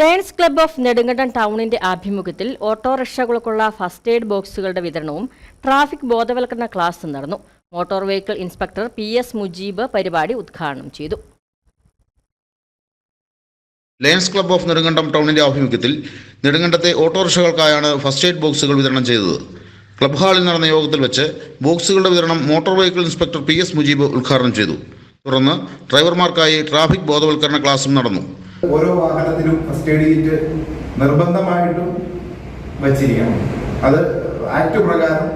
Lions club of Nedumkandam ടൗണിന്റെ ആഭിമുഖ്യത്തിൽ ഓട്ടോറിക്ഷകൾക്കുള്ള ഫസ്റ്റ് എയ്ഡ് ബോക്സുകളുടെ വിതരണവും ട്രാഫിക് ബോധവൽക്കരണ ക്ലാസും നടന്നു. Motor vehicle inspector P S Mujeeb പരിപാടി ഉദ്ഘാടനം ചെയ്തു. ലയൺസ് ക്ലബ്ബ് ഓഫ് നെടുങ്കണ്ടം ടൗണിന്റെ ആഭിമുഖ്യത്തിൽ നെടുങ്കണ്ടത്തെ ഓട്ടോറിക്ഷകൾക്കായാണ് ഫസ്റ്റ് എയ്ഡ് ബോക്സുകൾ വിതരണം ചെയ്തത്. ക്ലബ് ഹാളിൽ നടന്ന യോഗത്തിൽ വെച്ച് ബോക്സുകളുടെ വിതരണം motor vehicle inspector P S Mujeeb ഉദ്ഘാടനം ചെയ്തു. തുടർന്ന് ഡ്രൈവർമാർക്കായി ട്രാഫിക് ബോധവൽക്കരണ ക്ലാസും നടന്നു. ഓരോ വാഹനത്തിലും ഫസ്റ്റ് എയ്ഡ് കിറ്റ് നിർബന്ധമായിട്ടും വച്ചിരിക്കണം. അത് ആക്ട് പ്രകാരം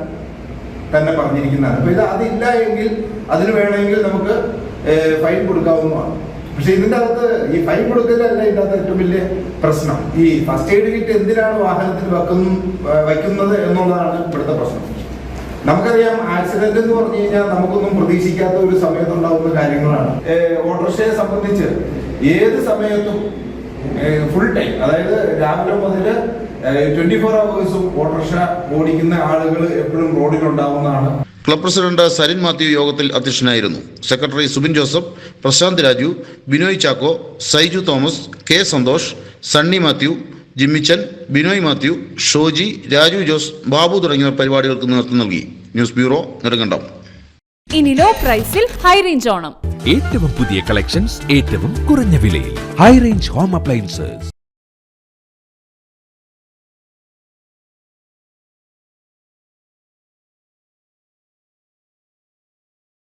തന്നെ പറഞ്ഞിരിക്കുന്നതാണ്. അപ്പൊ ഇത് അതില്ല എങ്കിൽ അതിന് വേണമെങ്കിൽ നമുക്ക് ഫൈൻ കൊടുക്കാവുന്നതാണ്. പക്ഷെ ഇതിന്റെ അകത്ത് ഈ ഫൈൻ കൊടുക്കലല്ല ഇതിന്റെ അകത്ത് ഏറ്റവും വലിയ പ്രശ്നം. ഈ ഫസ്റ്റ് എയ്ഡ് കിറ്റ് എന്തിനാണ് വാഹനത്തിൽ വെക്കുന്നു വയ്ക്കുന്നത് എന്നുള്ളതാണ് ഇവിടുത്തെ പ്രശ്നം. നമുക്കറിയാം ആക്സിഡന്റ് എന്ന് പറഞ്ഞു കഴിഞ്ഞാൽ നമുക്കൊന്നും പ്രതീക്ഷിക്കാത്ത ഒരു സമയത്തുണ്ടാവുന്ന കാര്യങ്ങളാണ്. ഓട്ടോറിക്ഷയെ സംബന്ധിച്ച് ഏത് സമയത്തും ഫുൾ ടൈം അതായത് രാവിലെ മുതൽ ട്വന്റി ഫോർ അവേഴ്സും ഓട്ടോറിക്ഷ ഓടിക്കുന്ന ആളുകൾ എപ്പോഴും റോഡിലുണ്ടാവുന്നതാണ്. ക്ലബ് പ്രസിഡന്റ് സരിൻ മാത്യു യോഗത്തിൽ അധ്യക്ഷനായിരുന്നു. സെക്രട്ടറി സുബിൻ ജോസഫ് പ്രശാന്ത് രാജു ബിനോയ് ചാക്കോ സൈജു തോമസ് കെ സന്തോഷ് സണ്ണി മാത്യു ജിമ്മിച്ചൻ ബിനോയ് മാത്യു ഷോജി രാജു ജോസ് ബാബു തുടങ്ങിയവർ പരിപാടികൾക്ക് നേതൃത്വം നൽകി. News bureau Nedumkandam. ഇനി ലോ പ്രൈസിൽ ഹൈ റേഞ്ച് ഓണം. ഏറ്റവും പുതിയ കളക്ഷൻസ് ഏറ്റവും കുറഞ്ഞ വിലയിൽ. High range home appliances.